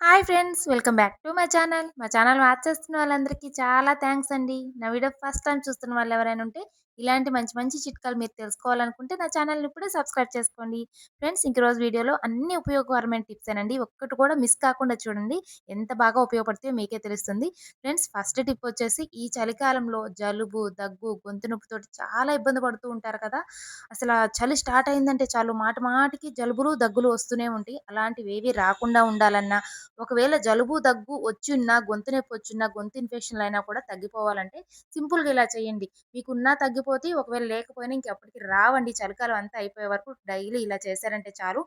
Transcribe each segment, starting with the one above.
Hi friends welcome back to my channel. మా channel watch చేస్తున్న వాళ్ళందరికీ చాలా థ్యాంక్స్ అండి. నా వీడియో ఫస్ట్ టైం చూస్తున్న వాళ్ళు ఎవరైనా ఉంటే ఇలాంటి మంచి మంచి చిట్కాలు మీరు తెలుసుకోవాలనుకుంటే నా ఛానల్ని ఇప్పుడే సబ్స్క్రైబ్ చేసుకోండి. ఫ్రెండ్స్ ఇంక రోజు వీడియోలో అన్ని ఉపయోగకరమైన టిప్స్ అండి. ఒక్కటి కూడా మిస్ కాకుండా చూడండి. ఎంత బాగా ఉపయోగపడితే మీకే తెలుస్తుంది. ఫ్రెండ్స్ ఫస్ట్ టిప్ వచ్చేసి ఈ చలికాలంలో జలుబు దగ్గు గొంతు నొప్పితో చాలా ఇబ్బంది పడుతూ ఉంటారు కదా! అసలు చలి స్టార్ట్ అయిందంటే చాలు. మాట మాటికి జలుబులు దగ్గులు వస్తూనే ఉంటాయి. అలాంటివి ఏవి రాకుండా ఉండాలన్నా ఒకవేళ జలుబు దగ్గు వచ్చి ఉన్నా గొంతు నొప్పి వచ్చిన్నా గొంతు ఇన్ఫెక్షన్లు అయినా కూడా తగ్గిపోవాలంటే సింపుల్గా ఇలా చేయండి. మీకున్నా తగ్గిపోతే ఒకవేళ లేకపోయినా ఇంకెప్పటికి రావండి. చలికాలం అంతా అయిపోయే వరకు డైలీ ఇలా చేశారంటే చాలు.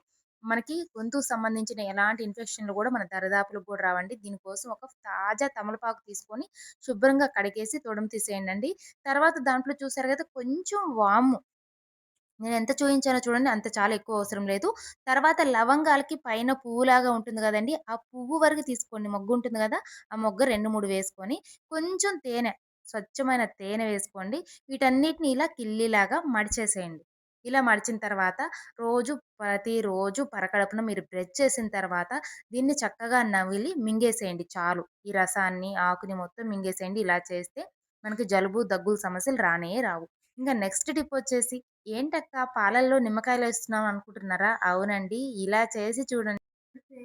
మనకి గొంతుకు సంబంధించిన ఎలాంటి ఇన్ఫెక్షన్లు కూడా మన దరిదాపులకు కూడా రావండి. దీనికోసం ఒక తాజా తమలపాకు తీసుకొని శుభ్రంగా కడిగేసి తొడుము తీసేయండి తర్వాత దాంట్లో చూసారు కదా కొంచెం వాము. నేను ఎంత చూయించానో చూడండి అంత చాలా ఎక్కువ అవసరం లేదు. తర్వాత లవంగాలకి పైన పువ్వులాగా ఉంటుంది కదండి ఆ పువ్వు వరకు తీసుకోండి. మొగ్గు ఉంటుంది కదా ఆ మొగ్గ 2, 3 వేసుకొని కొంచెం తేనె, స్వచ్ఛమైన తేనె వేసుకోండి. వీటన్నిటిని ఇలా కిల్లిలాగా మడిచేసేయండి. ఇలా మడిచిన తర్వాత రోజు ప్రతిరోజు పరకడుపున మీరు బ్రష్ చేసిన తర్వాత దీన్ని చక్కగా నవిలి మింగేసేయండి చాలు. ఈ రసాన్ని, ఆకుని మొత్తం మింగేసేయండి. ఇలా చేస్తే మనకి జలుబు, దగ్గుల సమస్యలు రానే రావు. ఇంకా నెక్స్ట్ టిప్ వచ్చేసి ఏంటక్క పాలల్లో నిమ్మకాయలు వేస్తున్నాం అనుకుంటున్నారా? అవునండి. ఇలా చేసి చూడండి.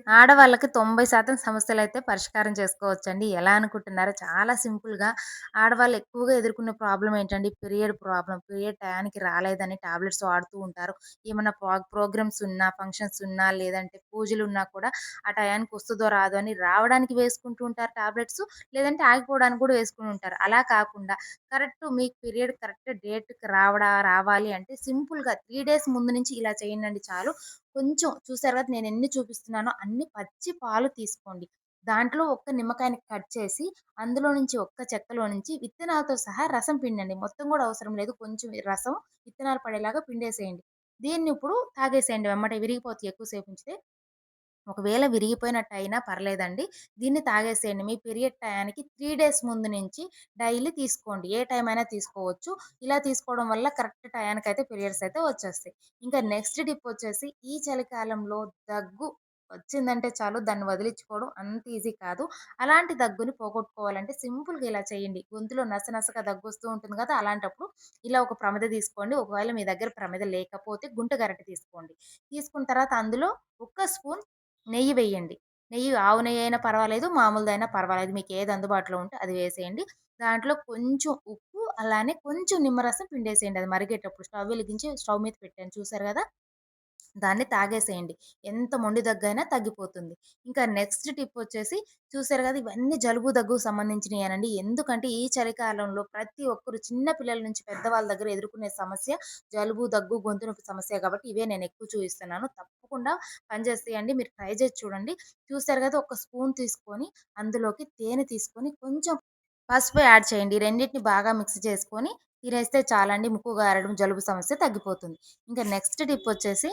ఆడవాళ్ళకి తొంభై శాతం సమస్యలు అయితే పరిష్కారం చేసుకోవచ్చండి. ఎలా అనుకుంటున్నారో చాలా సింపుల్‌గా ఆడవాళ్ళు ఎక్కువగా ఎదుర్కొనే ప్రాబ్లం ఏంటండి? పీరియడ్ ప్రాబ్లం పీరియడ్ టయానికి రాలేదని టాబ్లెట్స్ వాడుతూ ఉంటారు. ఏమైనా పా ప్రోగ్రామ్స్ ఉన్నా, ఫంక్షన్స్ ఉన్నా, లేదంటే పూజలు ఉన్నా కూడా ఆ టయానికి వస్తుందో రాదో అని రావడానికి వేసుకుంటూ ఉంటారు టాబ్లెట్స్. లేదంటే ఆగిపోవడానికి కూడా వేసుకుని ఉంటారు. అలా కాకుండా కరెక్ట్ మీకు పీరియడ్ కరెక్ట్ డేట్‌కి రావడా రావాలి అంటే సింపుల్‌గా త్రీ డేస్ ముందు నుంచి ఇలా చేయండండి చాలు. కొంచెం చూసారు కదా నేను ఎన్ని చూపిస్తున్నానో అన్ని పచ్చి పాలు తీసుకోండి. దాంట్లో ఒక్క నిమ్మకాయని కట్ చేసి అందులో నుంచి ఒక్క చెక్కలో నుంచి విత్తనాలతో సహా రసం పిండండి. మొత్తం కూడా అవసరం లేదు. కొంచెం రసం విత్తనాలు పడేలాగా పిండేసేయండి. దీన్ని ఇప్పుడు తాగేసేయండి వెమ్మట విరిగిపోతే ఎక్కువసేపు ఉంచితే. ఒకవేళ విరిగిపోయినట్టయినా పర్లేదండి. దీన్ని తాగేసేయండి. మీ పీరియడ్ టయానికి త్రీ డేస్ ముందు నుంచి డైలీ తీసుకోండి. ఏ టైం అయినా తీసుకోవచ్చు. ఇలా తీసుకోవడం వల్ల కరెక్ట్ టయానికైతే పీరియడ్స్ అయితే వచ్చేస్తాయి. ఇంకా నెక్స్ట్ టిప్ వచ్చేసి ఈ చలికాలంలో దగ్గు వచ్చిందంటే చాలు దాన్ని వదిలించుకోవడం అంత ఈజీ కాదు. అలాంటి దగ్గుని పోగొట్టుకోవాలంటే సింపుల్‌గా ఇలా చేయండి. గొంతులో నసనసగా దగ్గొస్తూ ఉంటుంది కదా! అలాంటప్పుడు ఇలా ఒక ప్రమిద తీసుకోండి. ఒకవేళ మీ దగ్గర ప్రమిద లేకపోతే గుంట గరటి తీసుకోండి. తీసుకున్న తర్వాత అందులో ఒక్క స్పూన్ నెయ్యి వేయండి. నెయ్యి ఆవు నెయ్యి అయినా పర్వాలేదు. మామూలుదైనా పర్వాలేదు. మీకు ఏది అందుబాటులో ఉంటే అది వేసేయండి. దాంట్లో కొంచెం ఉప్పు అలానే కొంచెం నిమ్మరసం పిండేసేయండి. అది మరిగేటప్పుడు స్టవ్ వెలిగించి స్టవ్ మీద పెట్టాను చూసారు కదా దాన్ని తాగేసేయండి. ఎంత మొండి దగ్గైనా తగ్గిపోతుంది. ఇంకా నెక్స్ట్ టిప్ వచ్చేసి చూసారు కదా! ఇవన్నీ జలుబు, దగ్గు సంబంధించినయేనండి. ఎందుకంటే ఈ చలికాలంలో ప్రతి ఒక్కరు చిన్న పిల్లల నుంచి పెద్దవాళ్ళ దగ్గర ఎదుర్కొనే సమస్య జలుబు, దగ్గు, గొంతు నొప్పి సమస్య కాబట్టి ఇవే నేను ఎక్కువ చూపిస్తున్నాను. తప్పకుండా పనిచేస్తాయండి. మీరు ట్రై చేసి చూడండి. చూసారు కదా! ఒక స్పూన్ తీసుకొని అందులోకి తేనె తీసుకొని కొంచెం పసుపు యాడ్ చేయండి. రెండింటిని బాగా మిక్స్ చేసుకొని తినేస్తే చాలండి. ముక్కు గారడం, జలుబు సమస్య తగ్గిపోతుంది. ఇంకా నెక్స్ట్ టిప్ వచ్చేసి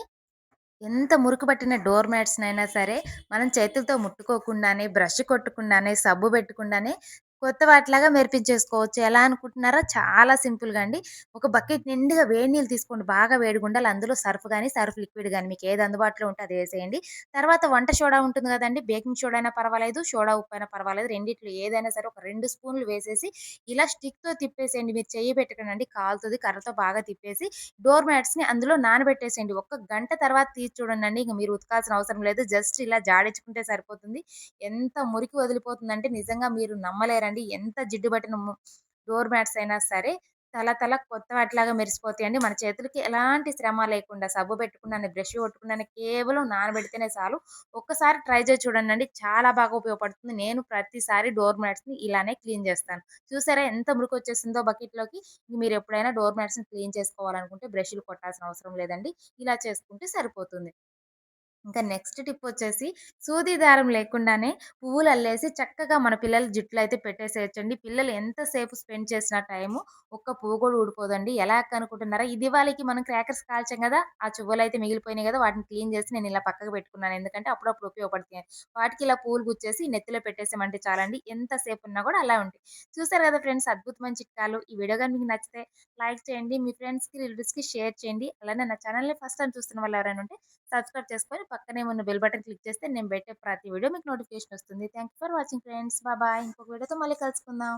ఎంత మురికి పట్టిన డోర్ మ్యాట్స్‌నైనా సరే, మనం చేతులతో ముట్టుకోకుండానే, బ్రష్ కొట్టకుండానే, సబ్బు పెట్టకుండానే కొత్త వాటిలాగా మెరిపించేసుకోవచ్చు. ఎలా అనుకుంటున్నారా? చాలా సింపుల్‌గా అండి. ఒక బకెట్ నిండుగా వేడి నీళ్ళు తీసుకోండి. బాగా వేడిగుండాలి. అందులో సర్ఫ్ కానీ సర్ఫ్ లిక్విడ్ కానీ మీకు ఏది అందుబాటులో ఉంటే అది వేసేయండి తర్వాత వంట సోడా ఉంటుంది కదండి బేకింగ్ సోడా అయినా పర్వాలేదు, సోడా ఉప్పు అయినా పర్వాలేదు. రెండిట్లో ఏదైనా సరే ఒక రెండు స్పూన్లు వేసేసి ఇలా స్టిక్‌తో తిప్పేసేయండి. మీరు చెయ్యి పెట్టకండి కాలుతుంది కర్రతో బాగా తిప్పేసి డోర్ మ్యాట్స్‌ని అందులో నానబెట్టేసేయండి. ఒక్క గంట తర్వాత తీసి చూడండి ఇంకా మీరు ఉతకాల్సిన అవసరం లేదు. జస్ట్ ఇలా జాడించుకుంటే సరిపోతుంది. ఎంత మురికి వదిలిపోతుందంటే నిజంగా మీరు నమ్మలేరండి. ఎంత జిడ్డు పట్టిన డోర్ మ్యాట్స్ అయినా సరే తల తల కొత్త వాటిలాగా మెరిసిపోతాయండి. మన చేతులకి ఎలాంటి శ్రమ లేకుండా సబ్బు పెట్టుకున్నాను బ్రష్ కొట్టుకున్నాను కేవలం నానబెడితేనే చాలు. ఒక్కసారి ట్రై చేసి చూడండి చాలా బాగా ఉపయోగపడుతుంది. నేను ప్రతిసారి డోర్ మ్యాట్స్‌ని ఇలానే క్లీన్ చేస్తాను. చూసారా ఎంత మురికొచ్చేసిందో బకెట్‌లోకి. మీరెప్పుడైనా డోర్ మ్యాట్స్‌ని క్లీన్ చేసుకోవాలనుకుంటే బ్రష్‌లు కొట్టాల్సిన అవసరం లేదండి. ఇలా చేసుకుంటే సరిపోతుంది. ఇంకా నెక్స్ట్ టిప్ వచ్చేసి సూది దారం లేకుండానే పువ్వులు అల్లేసి చక్కగా మన పిల్లల జుట్టులో అయితే పెట్టేసేయొచ్చండి. పిల్లలు ఎంతసేపు స్పెండ్ చేసిన టైము ఒక్క పువ్వు కూడా ఊడిపోదండి. ఎలా అనుకుంటున్నారా? ఇది వాళ్ళకి మనం క్రాకర్స్ కాల్చాం కదా ఆ చువ్వలయితే మిగిలిపోయినాయి కదా వాటిని క్లీన్ చేసి నేను ఇలా పక్కకు పెట్టుకున్నాను. ఎందుకంటే అప్పుడప్పుడు ఉపయోగపడుతున్నాయి వాటికి ఇలా పూలు గుచ్చేసి నెత్తిలో పెట్టేసామంటే చాలండి. ఎంతసేపు ఉన్నా కూడా అలా ఉంటాయి. చూసారు కదా ఫ్రెండ్స్ అద్భుతమైన చిట్కాలు. ఈ వీడియో కానీ మీకు నచ్చితే లైక్ చేయండి. మీ ఫ్రెండ్స్‌కి, రిలేటివ్స్‌కి షేర్ చేయండి. అలానే నా ఛానల్ని ఫస్ట్ టైం చూస్తున్న వాళ్ళు ఎవరైనా ఉంటే సబ్స్క్రైబ్ చేసుకొని పక్కనే పక్కనే ఉన్న బెల్ బటన్ క్లిక్ చేస్తే నేను పెట్టే ప్రతి వీడియో మీకు నోటిఫికేషన్ వస్తుంది. Thank you for watching friends. బాబాయ్ ఇంకొక వీడియోతో మళ్ళీ కలుసుకుందాం.